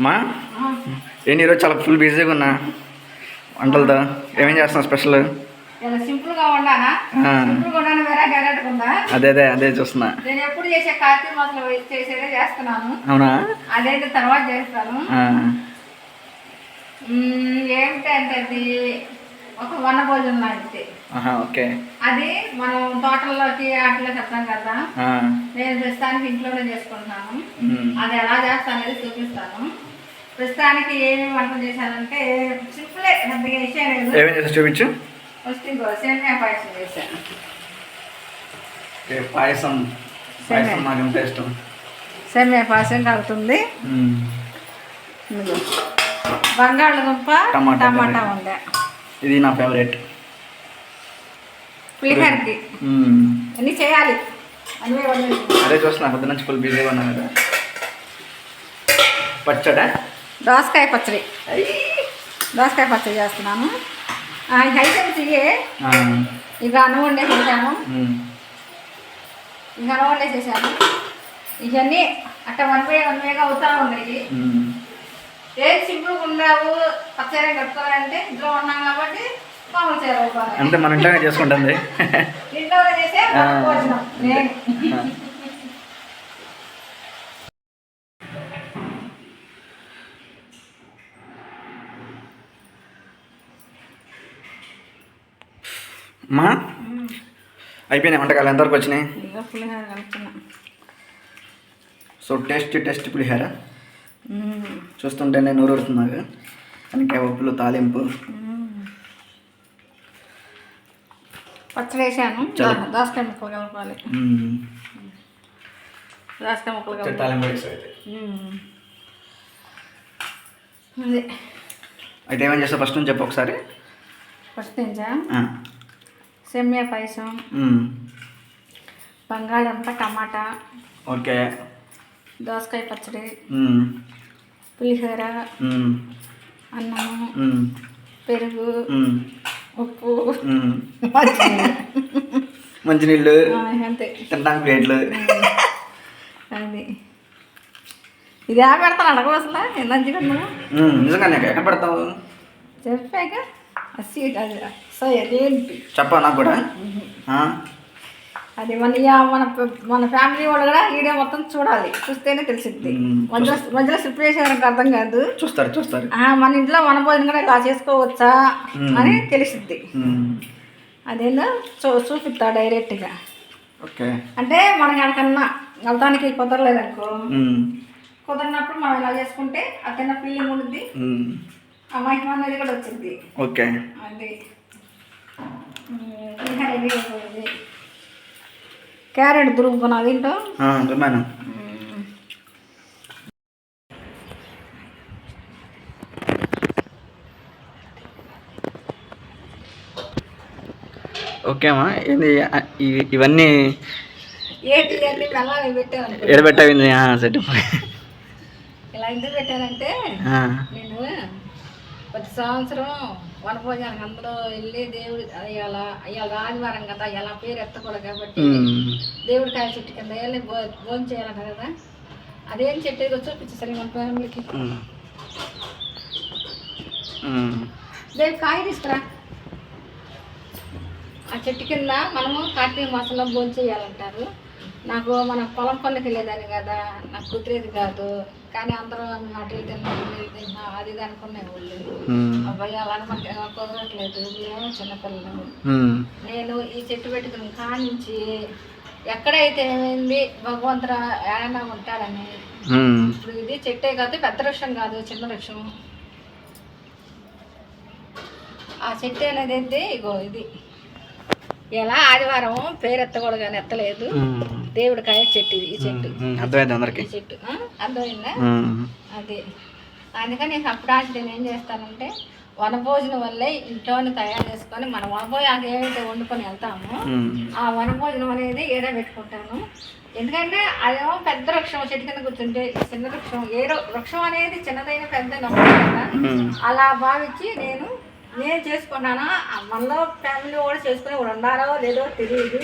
మా? ఏంటి ఈరోజు చాలా ఫుల్ బిజీగా ఉన్నా. వంటలతో. ఏమేం చేస్తున్నావు స్పెషల్ ఇలా సింపుల్గా వండానా? ఆ. సింపుల్గా వండాను వెరైటీ వెరైటీ ఉందా? అదే అదే అదే చూస్తున్నా. నేను ఎప్పుడు చేసే కార్తీక మాసంలో చేసేదే చేస్తున్నాను. అవునా? అదైతే తర్వాత చేస్తాను. ఏమిటంటే అది ఒక వన భోజనం లాంటిది. ఓకే. అది మనం తోటల్లోకి వాటిలో చెప్తాం కదా. నేను ప్రస్తుతానికి ఇంట్లోనే చేసుకుంటున్నాను. అది ఎలా చేస్తాను అనేది చూపిస్తాను. ప్రస్తుతానికి ఏమేమి వంట చేశానంటే సింపులే పెద్దగా విషయం లేదు ఏమేం చేస్తా చూపించు. ఫస్ట్ ఇంకో సేమియా పాయసం చేశాను. పాయసం? పాయసం నాకు ఎంత ఇష్టం? సేమియా పాయసం కలుగుతుంది. బంగాళదుంప టమాటా. ఉండే ఇది నా ఫేవరెట్. పులిహోరకి. అన్నీ చేయాలి. అదే చూస్తున్నా పొద్దు నుంచి ఫుల్ బిజీగా ఉన్నా కదా. పచ్చడా? దోసకాయ పచ్చడి. దోసకాయ పచ్చడి చేస్తున్నాను. ఆ, ఈ ఐటమ్స్ ఇవే ఇక అన్నం వండేసేసాను ఉమ్, ఇంకా అన్నం వండేసేసాను ఇవన్నీ అట్ట వన్ వే వన్ వేగా అవుతా ఉన్నాయి. ఉమ్, ఏం సింపుల్గా ఉండవు. పచ్చడి కట్టుకోవాలంటే ఇంట్లో ఉన్నాం కాబట్టి అంతే మన ఇంట్లోనే చేసుకుంటుంది ఇంట్లో చేసే నేను. మా అయిపోయినాయి వంటకాలు. ఎంతవరకు వచ్చినాయి? So taste taste pulihora. చూస్తుంటేనే నూరు ఊరుతుంది నాకు. కనుక ఉప్పులు తాలింపు. పచ్చడి వేసాను. దోసకాయ ముక్కలు కలపాలి. దోసకాయ ముక్కలు కలపాలి. అయితే. మ్మ్. అదే. అయితే ఏమేం చేస్తావు? ఫస్ట్ నుంచి చెప్పు ఒకసారి. ఫస్ట్ నుంచా ఆ. సెమ్మియా పాయసం. బంగాళంప టమాటా ఓకే దోసకాయ పచ్చడి. పులిహోర. అన్నము. పెరుగు. ఉప్పు. మంచినీళ్ళు. అంతే తినడానికి ప్లేట్లు అది ఇది ఆ పెడతాను అడగవు అసలు ఎంత. నిజంగానే ఎక్కడ పెడతావు చెప్పాక చెప్పా నాకు కూడా? అది మన మన మన ఫ్యామిలీ వాళ్ళు కూడా వీడియో మొత్తం చూడాలి. చూస్తేనే తెలిసిద్ది. మ్మ్. మధ్యలో మధ్యలో స్లిప్ చేసేవారికి అర్థం కాదు. చూస్తారు చూస్తారు. మన ఇంట్లో మన భోజనం కూడా ఇలా చేసుకోవచ్చా. అని తెలిసిద్ది. అదేందో చూ చూపిస్తా డైరెక్ట్గా. ఓకే. అంటే మనకి ఎక్కడికన్నా వెళ్తానికి కుదరలేదనుకో. కుదరినప్పుడు మనం ఇలా చేసుకుంటే ఆ తిన్న ఫీలింగ్ ఉంటుంది మహిమ అనేది కూడా వచ్చింది. ఓకే. అది క్యారెట్ దురుముకున్నా దీంట్లో ఆ, తుమ్మాను ఓకేమా ఇది ఇవన్నీ ఎడబెట్టావింది సెట్ ఇలా ఎందుకు పెట్టానంటే నేను ప్రతి సంవత్సరం వనభోజనానికి అందరూ వెళ్ళి దేవుడి అయ్యాల అయ్యాల ఆదివారం కదా ఇలా పేరు ఎత్తకూడదు కాబట్టి దేవుడి కాయ చెట్టు కింద వెళ్ళి భో భోజనం చేయాలంట కదా. అదేం చెట్టు ఏదో చూపించేసరి మన ఫ్యామిలీకి. దేవి కాయ తీసుకురా. ఆ చెట్టు కింద మనము కార్తీక మాసంలో భోజనం చేయాలంటారు. నాకు మన పొలం పనులకి వెళ్ళేదాన్ని కదా నాకు కుదిరేది కాదు. కానీ అందరూ మేము అటు ఇటు అది ఇది అనుకునే వాళ్ళు. అబ్బాయి అలా మనకి కుదరట్లేదు మీరేమో చిన్నపిల్లలు. నేను ఈ చెట్టు పెట్టుకుని కానించి ఎక్కడైతే ఏమైంది భగవంతుడు ఏమైనా ఉంటాడని. ఇప్పుడు ఇది చెట్టే కాదు పెద్ద వృక్షం కాదు చిన్న వృక్షం. ఆ చెట్టు అనేది ఏంటి ఇగో ఇది. ఇలా ఆదివారం పేరు ఎత్తకూడదు కానీ ఎత్తలేదు దేవుడి కాయ చెట్టు ఇది. ఈ చెట్టు. అర్థమైంది అందరికి. ఈ చెట్టు? అర్థమైందా? అది. అందుకని నేను అప్పుడు నేను ఏం చేస్తానంటే వనభోజనం వల్లే ఇంట్లోనే తయారు చేసుకొని మన వనభోజనానికి ఏవైతే వండుకొని వెళ్తామో ఆ వనభోజనం అనేది ఏడా పెట్టుకుంటాను. ఎందుకంటే అదేమో పెద్ద వృక్షం చెట్టు కింద కూర్చుంటే చిన్న వృక్షం ఏ వృక్షం అనేది చిన్నదైన పెద్ద కదా. అలా భావించి నేను నేను చేసుకున్నాను? మనలో ఫ్యామిలీ కూడా చేసుకుని ఉండాలో లేదో తెలియదు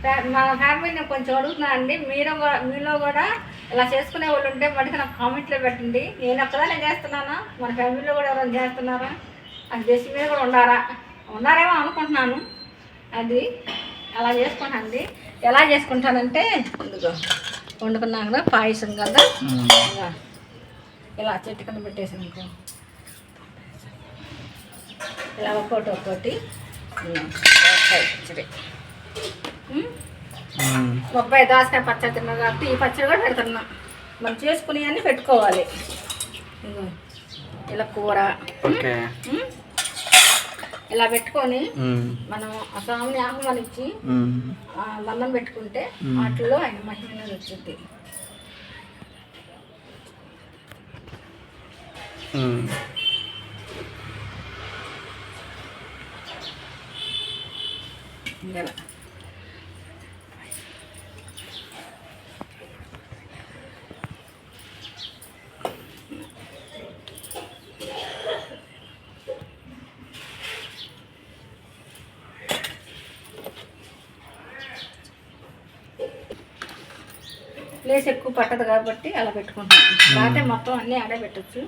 ఫ్యా- మా ఫ్యామిలీని కొంచెం అడుగుతున్నా అండి. మీరు కూడా- మీలో కూడా ఇలా చేసుకునే వాళ్ళు ఉంటే మటుకు నాకు కామెంట్లో పెట్టండి. నేను ఒక్కదానే చేస్తున్నానా? మన ఫ్యామిలీలో కూడా ఎవరైనా చేస్తున్నారా? అది దేశం మీద కూడా ఉండారా? ఉన్నారేమో అనుకుంటున్నాను. అది అలా చేసుకుంటానండి ఎలా చేసుకుంటానంటే ఇదిగో వండుకున్నాక కదా పాయసం కదా. ఇలా చెట్టు కింద పెట్టేసాను అనుకో. ఇలా ఒక్కోటి ఒక్కోటి. బొబ్బాయి దోసకాయ పచ్చడి తిన్నా కాబట్టి ఈ పచ్చడి కూడా పెడుతున్నా మనం చేసుకుని అన్నీ పెట్టుకోవాలి ఇలా కూర? ఇలా పెట్టుకొని. మనం ఆ స్వామిని ఆహ్వానించి దండం పెట్టుకుంటే మ్మ్. వాటిల్లో ఆయన మహిమ వచ్చింది. ఇలా ప్లేస్ ఎక్కువ పట్టదు కాబట్టి అలా పెట్టుకుంటాను లేకపోతే మొత్తం అన్నీ ఆడే పెట్టచ్చు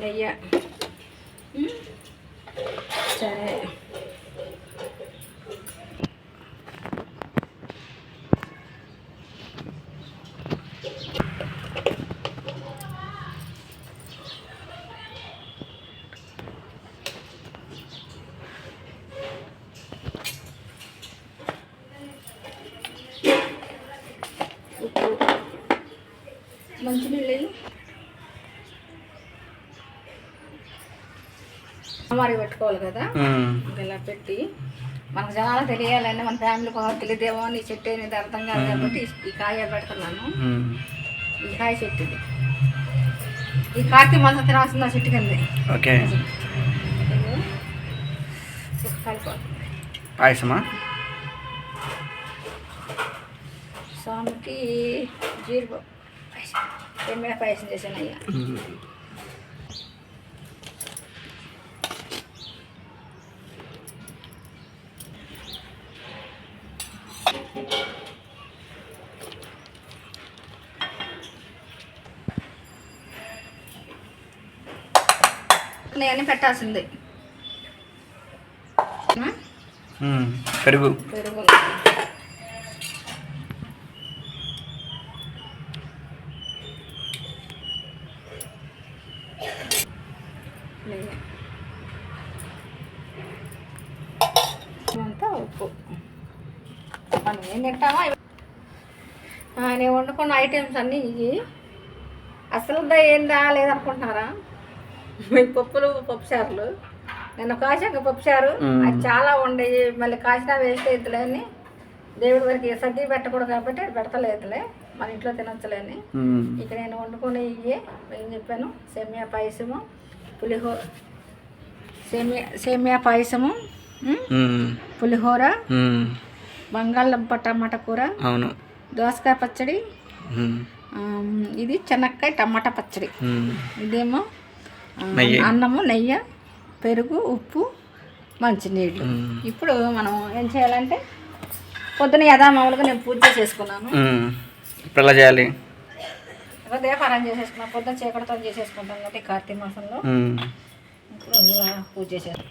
నెయ్యి. సరే ఉప్పు మంచినీళ్ళు మరి పెట్టుకోవాలి కదా. ఇలా పెట్టి మనకు జనాలు తెలియాలని మన ఫ్యామిలీ బాగా తెలియదేమో నీ చెట్టు అనేది అర్థం కాదు కాబట్టి ఈ- కాయ పెడుతున్నాను. ఈ కాయ చెట్టు ఇది. ఈ కార్తీక మాసం తినాల్సిన చెట్టు కింద. ఓకే. పాయసమా? స్వామికి జీడిపప్పు పాయసం. పాయసం చేశాను అయ్యా ఉమ్. నేను పెట్టాల్సింది. పెరుగు. అంతా ఉప్పు మనం ఏం తింటామో ఇవి- ఆ, నేను వండుకున్న ఐటమ్స్ అన్నీ ఇవి అసలు ఏందా లేదనుకుంటున్నారా పప్పులు పప్పుచారులు. నేను కాశాక పప్పుచారు. మ్మ్. అది చాలా ఉండేవి మళ్ళీ కాసినా వేస్ట్ అవుతులేని దేవుడి వరకు సర్ది పెట్టకూడదు కాబట్టి అది పెడతలేదులే మన ఇంట్లో తినొచ్చులేని ఉమ్. ఇక నేను వండుకునే ఇవి ఏం చెప్పాను? సేమియా పాయసము పులిహోర సేమియా సేమియా పాయసము. పులిహోర. బంగాళదుంప టమాటా కూర అవును. దోసకాయ పచ్చడి ఇది చెనక్కాయ టమాటా పచ్చడి. ఇదేమో నెయ్యి. అన్నము నెయ్యి పెరుగు ఉప్పు మంచినీళ్ళు. ఇప్పుడు మనం ఏం చేయాలంటే పొద్దున యథా మామూలుగా నేను పూజ చేసేసుకున్నాను ఉమ్. ఇప్పుడు ఎలా చేయాలి దీపారాయణ చేసేసుకున్నాను పొద్దున చీకటితో చేసేసుకుంటాం కాబట్టి ఈ కార్తీక మాసంలో. ఇప్పుడు ఇలా పూజ చేసేస్తాను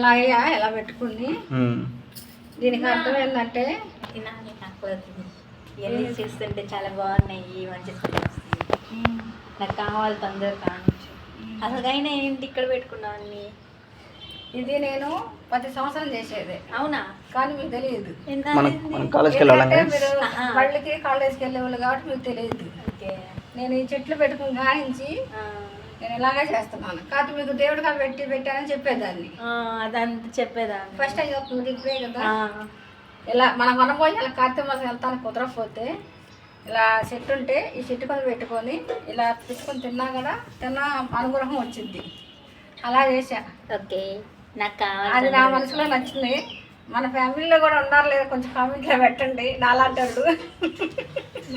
ఇలా అయ్యా ఇలా పెట్టుకుని. దీనికి అర్థం ఏంటంటే తినాలి నాకు. ఇవన్నీ చూస్తుంటే చాలా బాగున్నాయి మంచి. నాకు కావాలి తొందరగా కావచ్చు అసలు అయినా ఏంటి ఇక్కడ పెట్టుకున్నావు అన్ని ఇది నేను ప్రతి సంవత్సరం చేసేదే. అవునా? కానీ మీకు తెలియదు. మనం కాలేజ్కి వెళ్ళేవాళ్ళు కాబట్టి మీకు తెలియదు. ఓకే. నేను ఈ చెట్లు పెట్టుకుని గానించి ఆ, నేను ఇలాగే చేస్తున్నాను. కాదు మీకు దేవుడిగా పెట్టి పెట్టానని చెప్పేదాన్ని. అదంతా చెప్పేదాన్ని. ఫస్ట్ టైం చెప్తుంది ఇప్పుడే కదా? ఇలా మన వనభోజనాలు ఇలా కార్తీక మాసం వెళ్తాను కుదరకపోతే ఇలా చెట్టు ఉంటే ఈ చెట్టు కొని పెట్టుకొని ఇలా పెట్టుకొని తిన్నా కూడా తిన్న అనుగ్రహం వచ్చింది. అలా చేశా. ఓకే. నాకు అది నా మనసులో నచ్చింది. మన ఫ్యామిలీలో కూడా ఉన్నారు లేదా కొంచెం కామెంట్లో పెట్టండి. నాలాంటి వాళ్ళు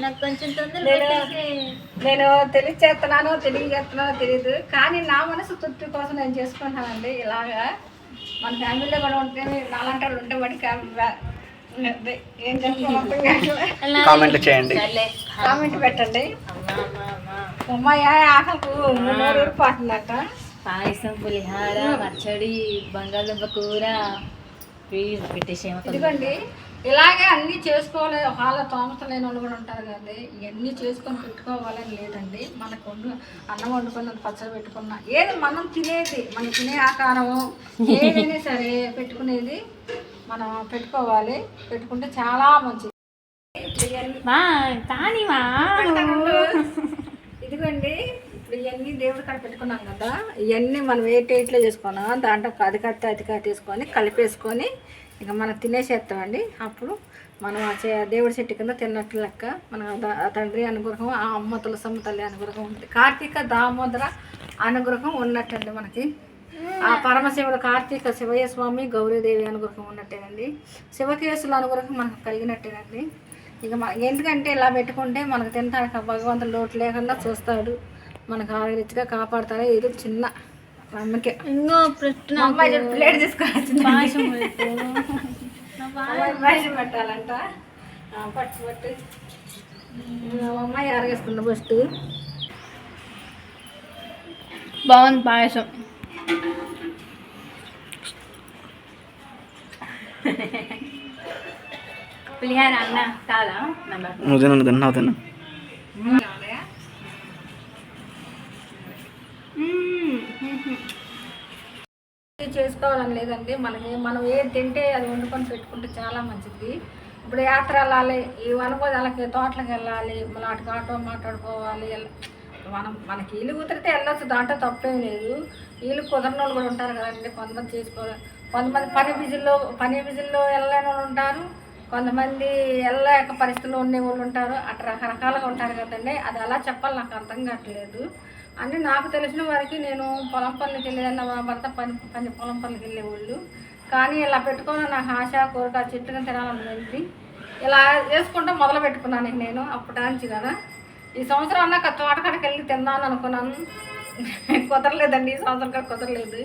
నాకు కొంచెం తొందరగా నేను- పెట్టేసి నేను తెలియచేస్తున్నానో తెలియజేస్తున్నానో తెలియదు కానీ నా మనసు తృప్తి కోసం నేను చేసుకుంటానండి ఇలాగా. మన ఫ్యామిలీలో కూడా ఉంటే నాలాంటి వాళ్ళు ఉంటే వాడికి ఏం చేస్తాం కామెంట్లు చేయండి. కామెంట్ పెట్టండి. అమ్మా అమ్మా అమ్మా. అమ్మాయి ఆకలికు నోరు ఊరిపోతుందట. పాయసం పులిహార పచ్చడి బంగాళదుంప కూర పెట్టేసేమో ఇదిగోండి ఇలాగే అన్నీ చేసుకోవాలి. వాళ్ళ తోమత లేని వాళ్ళు కూడా ఉంటారు కదండి. ఇవన్నీ చేసుకొని పెట్టుకోవాలని లేదండి. మనకు వండు అన్నం వండుకున్న పచ్చడి పెట్టుకున్న ఏది మనం తినేది మనం తినే ఆకారము ఏదైనా సరే పెట్టుకునేది మనం పెట్టుకోవాలి. పెట్టుకుంటే చాలా మంచిది. ఇదిగోండి. ఇప్పుడు ఇవన్నీ దేవుడు కాడ పెట్టుకున్నాం కదా ఇవన్నీ మనం ఏ టేట్లో చేసుకున్నాం దాంట్లో అది కట్ట అది కత్తి తీసుకొని కలిపేసుకొని ఇక మనం తినేసేస్తామండి. అప్పుడు మనం ఆ చే- దేవుడి చెట్టు కింద తిన్నట్లు లెక్క మన తండ్రి అనుగ్రహం ఆ అమ్మ తులసమ్మ తల్లి అనుగ్రహం ఉంది కార్తీక దామోదర అనుగ్రహం ఉన్నట్టండి మనకి. ఆ పరమశివుడు కార్తీక శివయ్య స్వామి గౌరీదేవి అనుగ్రహం ఉన్నట్టేనండి. శివకేశుల అనుగ్రహం మనకు కలిగినట్టేనండి. ఇక మన ఎందుకంటే ఇలా పెట్టుకుంటే మనకు తినడానికి భగవంతుడు లోటు లేకుండా చూస్తాడు. మనకు ఆరోగ్యరీతిగా కాపాడుతాడు ఇది చిన్న నమ్మకే. ఇంకో ప్లేట్ తీసుకొచ్చింది. పాయసం పెట్టాలంట. పట్టు పట్టు. మా అమ్మాయి ఆరగిస్తుంది ఫస్ట్. బాగుంది పాయసం. పులిహార అన్న కాదా తిన్నావు తిన్నా ఇది లేదండి. మనకి మనం ఏది తింటే అది వండుకొని పెట్టుకుంటే చాలా మంచిది. ఇప్పుడు యాత్ర వెళ్ళాలి ఈ వనభోజాలకి తోటలకు వెళ్ళాలి మళ్ళీ అటు ఆటో మాట్లాడుకోవాలి మనం మనకి ఇల్లు కుదిరితే వెళ్ళొచ్చు దాంట్లో తప్పేం లేదు. ఇల్లు కుదరని వాళ్ళు కూడా ఉంటారు కదండి కొంతమంది చేసుకో కొంతమంది పని బిజీల్లో పని బిజీల్లో వెళ్ళలేని వాళ్ళు ఉంటారు. కొంతమంది వెళ్ళలేక పరిస్థితుల్లో ఉండే వాళ్ళు ఉంటారు. అట్లా రకరకాలుగా ఉంటారు కదండి. అది ఎలా చెప్పాలి నాకు అర్థం కావట్లేదు. అంటే నాకు తెలిసిన వారికి నేను పొలం పనులకి వెళ్ళేదన్న భర్త పని పని పొలం పనులకి వెళ్ళేవాళ్ళు. కానీ ఇలా పెట్టుకోవడం నాకు ఆశ కోరిక చెట్టును తినాలనుకుంది ఇలా వేసుకుంటూ మొదలు పెట్టుకున్నాను నేను నేను అప్పటాంచి కదా. ఈ సంవత్సరం అన్నాక తోటకాడికి వెళ్ళి తిందాను అనుకున్నాను. కుదరలేదండి ఈ సంవత్సరం కూడా కుదరలేదు.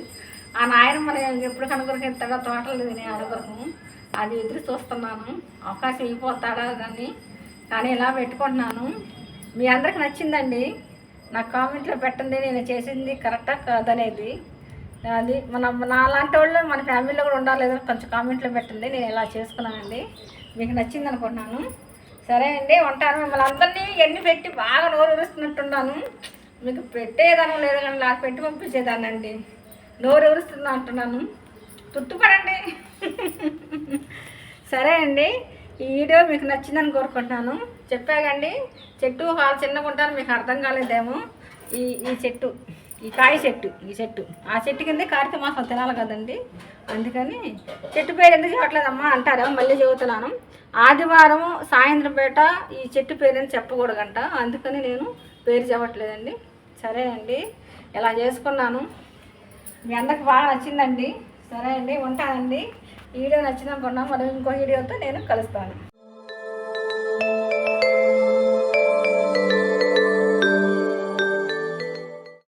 ఆ నాయన మన ఎప్పుడు కనుగొరకు ఎత్తాడో తోటలు నేను అనుగ్రహం. అది ఎదురు చూస్తున్నాను. అవకాశం అయిపోతాడా దాన్ని కానీ ఇలా పెట్టుకుంటున్నాను. మీ అందరికి నచ్చిందండి. నాకు కామెంట్లో పెట్టండి నేను చేసింది కరెక్టా కాదనేది. అది మన నాలాంటి వాళ్ళు మన ఫ్యామిలీలో కూడా ఉండాలి లేదో కొంచెం కామెంట్లో పెట్టండి నేను ఇలా చేసుకున్నానండి. మీకు నచ్చింది అనుకుంటున్నాను. సరే అండి ఉంటాను. మిమ్మల్ని అందరినీ ఎన్ని పెట్టి బాగా నోరు ఉరుస్తున్నట్టున్నాను మీకు పెట్టేదానం లేదు కానీ నాకు పెట్టి పంపించేదాన్ని అండి నోరు ఉరుస్తున్నా అంటున్నాను. తుట్టుపడండి. సరే అండి ఈ వీడియో మీకు నచ్చిందని కోరుకుంటున్నాను. చెప్పాకండి చెట్టు వాళ్ళు చిన్నగా ఉంటాను మీకు అర్థం కాలేదేమో. ఈ ఈ చెట్టు ఈ కాయ చెట్టు ఈ చెట్టు. ఆ చెట్టు కింద కార్తీక మాసం తినాలి కదండి. అందుకని చెట్టు పేరు ఎందుకు చెప్పట్లేదమ్మా? అంటారా. మళ్ళీ చెబుతున్నాను. ఆదివారం సాయంత్రం పేట ఈ చెట్టు పేరుని చెప్పకూడదంట. అందుకని నేను పేరు చెప్పట్లేదండి. సరే అండి. ఇలా చేసుకున్నాను. మీ అందరికి బాగా నచ్చిందండి. సరే అండి. ఉంటానండి. ఈ వీడియో నచ్చిందనుకున్నా మరి ఇంకో వీడియోతో నేను కలుస్తాను.